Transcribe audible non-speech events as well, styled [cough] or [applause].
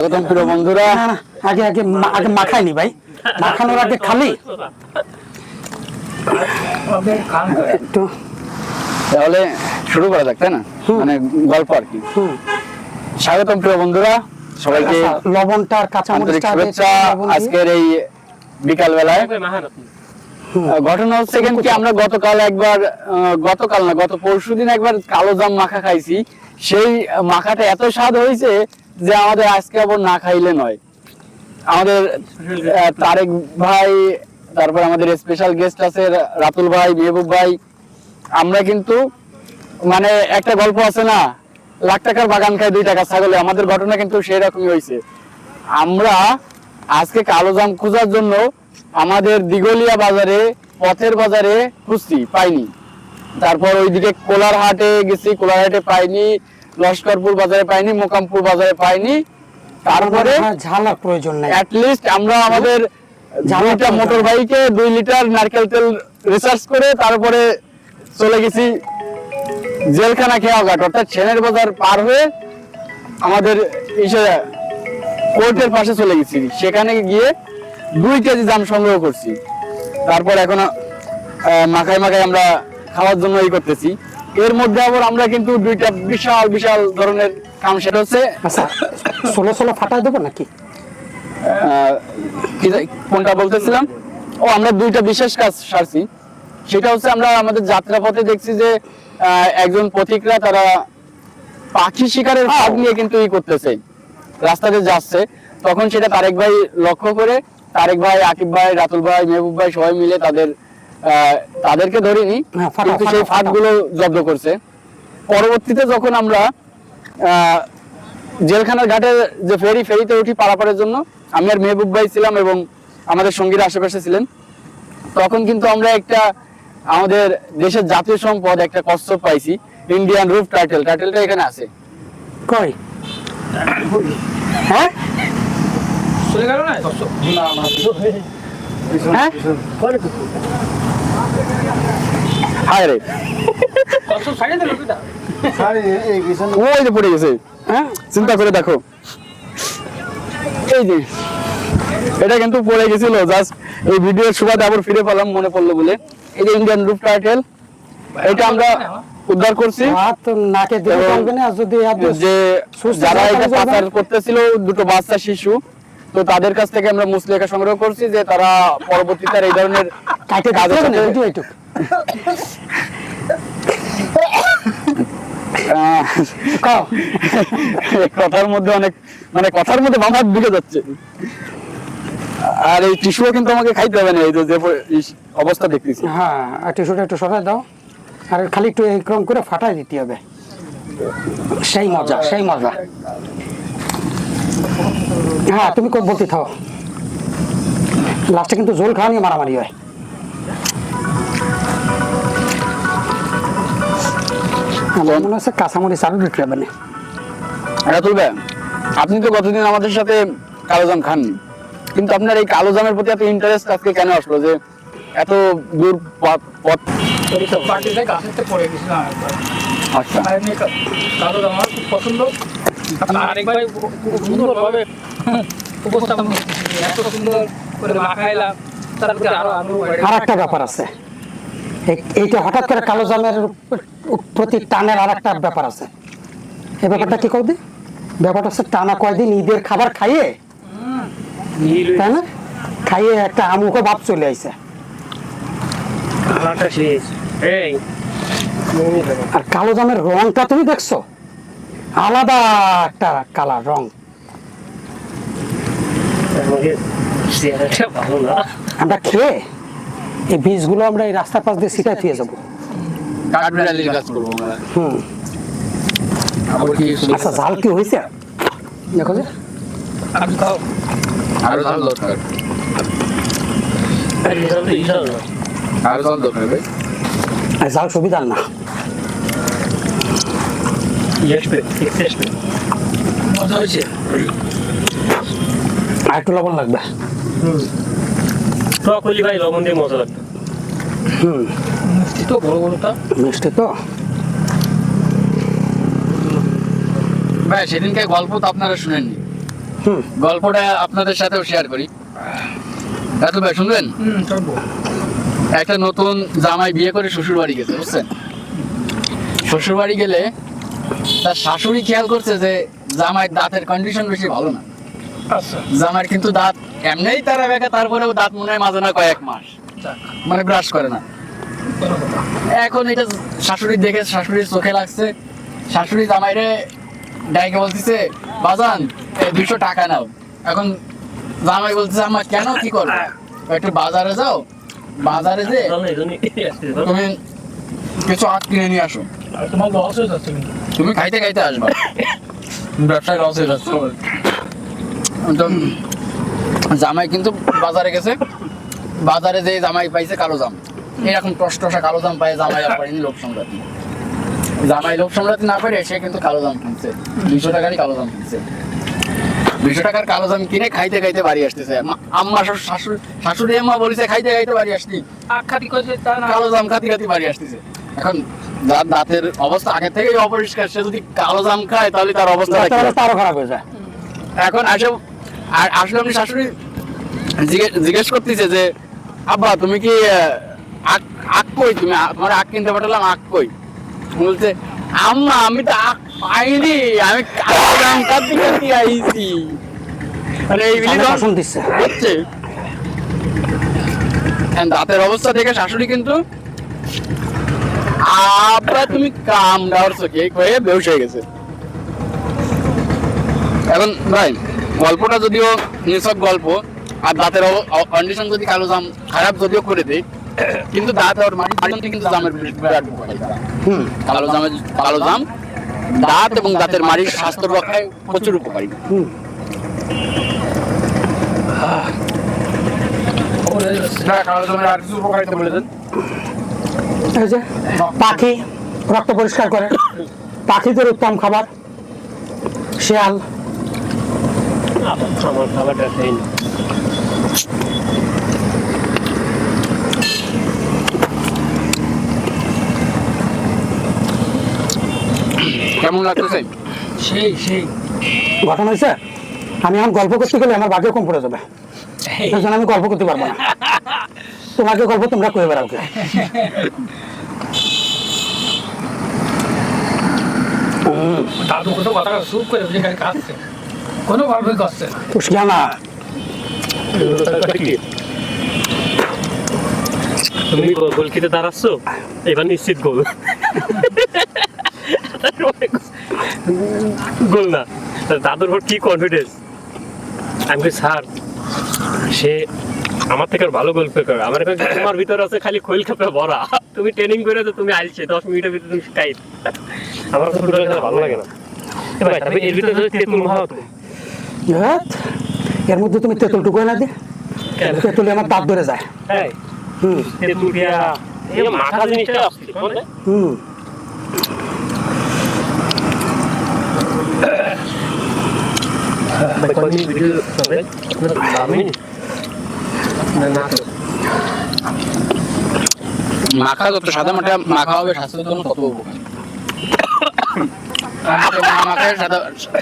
স্বাগতম প্রিয় বন্ধুরা। আগে আগে আগে মাখাইনি ভাই। মাখানোর আগে খালি। একটু। তাহলে শুরু করা যাক তাই না? মানে গল্প আর কি। স্বাগতম প্রিয় বন্ধুরা। সবাইকে আচ্ছা, লবণটা আর আন্তরিক শুভেচ্ছা। আজকের এই বিকাল বেলায় ঘটনা হচ্ছে কেন কি আমরা গতকাল একবার গতকাল না গত পরশু দিন একবার কালো জাম মাখা খাইছি। সেই মাখাটা এত স্বাদ হয়েছে যে আমাদের আজকে আবার না খাইলে নয়। আমাদের তারেক ভাই, তারপর আমাদের স্পেশাল গেস্ট আছে রাতুল ভাই, মেহবুব ভাই। আমরা কিন্তু মানে একটা গল্প আছে না, লাখ টাকার বাগান খায় দুই টাকা ছাগলে, আমাদের ঘটনা কিন্তু সেই রকমই হয়েছে। আমরা আজকে কালো জাম খোঁজার জন্য আমাদের দিগলিয়া বাজারে, পথের বাজারে খুঁজছি, পাইনি। তারপর ওইদিকে কোলার হাটে গেছি কোলার হাটে পাইনি। লস্করপুর বাজারে পাইনি মোকামপুর বাজারে পাইনি। তারপরে ঝালার প্রয়োজন নাই। লিস্ট আমরা আমাদের তেল মোটর বাইকে দুই লিটার নারকেল তেল রিসার্চ করে তারপরে চলে গেছি জেলখানা খেয়াঘাট অর্থাৎ সেনের বাজার পার হয়ে আমাদের কোর্টের পাশে চলে গেছি। সেখানে গিয়ে দুই কেজি জাম সংগ্রহ করছি। তারপর এখন মাখায় মাখায় আমরা খাওয়ার জন্য এই করতেছি। এর মধ্যে আবার আমরা কিন্তু দুইটা বিশাল বিশাল ধরনের কাম সেটা হচ্ছে। আচ্ছা ষোলো ষোলো ফাটাই দেবো নাকি? কোনটা বলতেছিলাম? ও আমরা দুইটা বিশেষ কাজ সারছি। সেটা হচ্ছে আমরা আমাদের যাত্রাপথে দেখছি যে আহ, একজন পথিকরা তারা পাখি শিকারের ভাগ নিয়ে কিন্তু ই করতেছে রাস্তাতে যাচ্ছে। তখন সেটা তারেক ভাই লক্ষ্য করে তারেক ভাই আকিব ভাই রাতুল ভাই মেহবুব ভাই সবাই মিলে তাদের তাদেরকে ধরিনি হ্যাঁ, কিন্তু সেই ফাটা। ফাঁদগুলো জব্দ করছে। পরবর্তীতে যখন আমরা আহ, জেলখানার ঘাটে যে ফেরি ফেরিতে উঠি পারাপারের জন্য আমি আর মেহবুব ভাই ছিলাম এবং আমাদের সঙ্গীরা আশেপাশে ছিলেন তখন কিন্তু আমরা একটা আমাদের দেশের জাতীয় সম্পদ একটা কচ্ছপ পাইছি ইন্ডিয়ান রুফ টাইটেল টাইটেলটা এখানে আছে। কই? হ্যাঁ? চলে গেল না? হ্যাঁ? হায় রে ওই যে পড়ে গেছে। হ্যাঁ? চিন্তা করে দেখো। এই যে এটা কিন্তু পড়ে গেছিল জাস্ট এই ভিডিওর সুবাদে আবার ফিরে পেলাম মনে পড়ল বলে। এই যে ইন্ডিয়ান রুফ টাইটেল এটা আমরা উদ্ধার করছি। হাত নাকে দিয়ে না আর যদি যে যারা যারা এটা পাচার করতেছিল দুটো বাচ্চা শিশু তো তাদের কাছ থেকে আমরা মুসলেখা সংগ্রহ করছি যে তারা পরবর্তীতে এই ধরনের কাজের সাথে- কথার মধ্যে অনেক মানে কথার মধ্যে হাত ঢুকে যাচ্ছে। আর এই টিস্যুও কিন্তু আমাকে খাইতে হবে না এই যে অবস্থা দেখতেছি। হ্যাঁ আর টিস্যুটা একটু সরাই দাও। আর খালি একটু এরকম করে ফাটাই দিতে হবে। সেই মজা সেই মজা। হ্যাঁ তুমি বলতে থাও। লাস্টে কিন্তু জল খাওয়া নিয়ে মারামারি হয়। মনে হচ্ছে কাঁচামরিচ হবে না। আপনি তো গতদিন আমাদের সাথে কালো জাম খাননি। কিন্তু আপনার এই কালো জামের প্রতি এত ইন্টারেস্ট আজকে কেন আসলো যে এত দূর পথ পথ পার্টিতে গাছেতে পড়ে গেছিলাম একবার। আচ্ছা। আর এমনি কা- কালো জামা আমার খুব পছন্দ। আরেকবার খুব সুন্দরভাবে উপস্থাপন এত সুন্দর করে মাখাইলাম তারপরে আরও আরও আর একটা ব্যাপার আছে। এইটা হঠাৎ করে কালো জামের প্রতি টানের আর একটা ব্যাপার আছে। এই ব্যাপারটা কি করবি ব্যাপারটা হচ্ছে টানা কয়দিন ঈদের খাবার খাইয়ে তাই না? খাইয়ে একটা আমুখো ভাব চলে আইছে। এই আর কালো জামের রংটা তুমি দেখছ? আলাদা একটা কালার রং। আমরা খেয়ে এই বীজগুলো আমরা এই রাস্তার পাশ দিয়ে সিটাই থুয়ে যাব। কাঠবিড়ালির কাজ করব আমরা। হুম। কি আচ্ছা জাল কি হয়েছে? দেখো যে। আরও জাল দরকার। আরও জাল দরকার ভাই। আর জাল সুবিধার না আসবে দেখতে আসবে মজা হয়েছে আর একটু লবণ লাগবে। টক হলি ভাই লবণ দিয়ে মজা লাগবে হুম। মিষ্টি তো বড় বড়টা। মিষ্টি তো। ভাই সেদিনকে গল্প তো আপনারা শুনেননি। হুম। গল্পটা আপনাদের সাথেও শেয়ার করি। ভাই শুনবেন? একটা নতুন জামাই বিয়ে করে শ্বশুর বাড়ি গেছে বুঝছেন? শ্বশুর বাড়ি গেলে তার শাশুড়ি খেয়াল করছে যে জামাইয়ের দাঁতের কন্ডিশন বেশি ভালো না। আচ্ছা। জামাইয়ের কিন্তু দাঁত এমনিই তারা বেঁকা তারপরেও দাঁত মনে হয় মাঝে না কয়েক মাস। মানে ব্রাশ করে না। এখন এটা শাশুড়ি দেখে শাশুড়ির চোখে লাগছে। শাশুড়ি জামাইরে ডাইকে বলতেছে বাজান দুইশো টাকা নাও। এখন জামাই বলতেছে আমার কেন কি করবে? একটু বাজারে যাও। বাজারে যে তুমি কিছু আখ কিনে নিয়ে আসো। তোমার লস হয়ে যাচ্ছে তুমি খাইতে খাইতে আসবা। ব্যবসায় লস হয়ে যাচ্ছে। জামাই কিন্তু বাজারে গেছে। বাজারে যে জামাই পাইছে কালো জাম। এরকম টস টসা কালো জাম পায় জামাই আর পারেনি লোক সম্রাটি। জামাই লোক সম্রাটি না পারে সে কিন্তু কালো জাম কিনছে। দুইশো টাকারই কালো জাম কিনছে। দুইশো টাকার কালো জাম কিনে খাইতে খাইতে বাড়ি আসতেছে। আম্মা শাশু- শাশুড়ি শাশুড়ি আম্মা বলেছে খাইতে খাইতে বাড়ি আসতি। করে কালো জাম খাতি খাতি বাড়ি আসতেছে। এখন যার দাঁতের অবস্থা আগে থেকেই অপরিষ্কার। সে যদি কালো জাম খায় তাহলে তার অবস্থা? তারও খারাপ হয়ে যায়। এখন আসে আর আসলে আপনি শাশুড়ি জিজ্ঞেস করতেছে যে আব্বা তুমি কি আখ আখ কই তুমি? তোমার আখ কিনতে পাঠালাম আখ কই? বলছে আম্মা আমি তো আখ পাইনি আমি কালো জাম খাতি খাতি আইছি? মানে এই জামাই শাসন দিচ্ছে। হচ্ছে। দাঁতের অবস্থা দেখে শাশুড়ি কিন্তু আব্বা তুমি কাম ডাওয়ার চোখে হয়ে বেউস হয়ে গেছে। এখন ভাই গল্পটা যদিও নিছক গল্প আর দাঁতের কন্ডিশন যদি কালো জাম খারাপ যদিও করে দেয় কিন্তু দাঁত আর মাটি কিন্তু জামের বিরাট হুম। কালো জামের কালো জাম দাঁত এবং দাঁতের মাড়ির স্বাস্থ্য রক্ষায় প্রচুর উপকারী। কালো জামের আর কিছু উপকারিতা বলে দেন। পাখি রক্ত পরিষ্কার করে। পাখিদের উত্তম খাবার। শিয়াল। আমার খাবারটা খাই না কেমন লাগতেছে সেই? সেই ঘটনা হয়েছে আমি এখন গল্প করতে গেলে আমার ভাগ্য কম পড়ে যাবে। এই। জন্য আমি গল্প করতে পারব না। তোমাকে গল্প তোমরা কয়ে বেড়াও দাদু কত কথা সুপ করে বুঝে গাড়ি কাটছে কোনো গল্পই করছে না। তুমি গো- গোল খেতে দাঁড়াচ্ছ? এবার নিশ্চিত গোল। গোল না। দাদুর উপর কি কনফিডেন্স আমি স্যার সে আমার থেকে ভালো গোল করে আমার কাছে তোমার ভিতরে আছে খালি খৈল খেপে ভরা। তুমি ট্রেনিং করে তো তুমি আইছে দশ মিনিটের ভিতরে তুমি টাইট আমার ফুটবল খেলা ভালো লাগে না। ভাই তবে এর ভিতরে যদি তেঁতুল হতো ধ্যাৎ, এর মধ্যে তুমি তেঁতুল টুকু না কেন? তেঁতুলে আমার দাঁত ধরে যায়। হ্যাঁ হুম। তেঁতুল দিয়া এই মাথা জিনিসটা আসছে? হুম। ভাই ভিডিও আমি। মাখা যত সাদা মাঠা মাখা হবে স্বাস্থ্যের জন্য তত উপকার সাদা [coughs]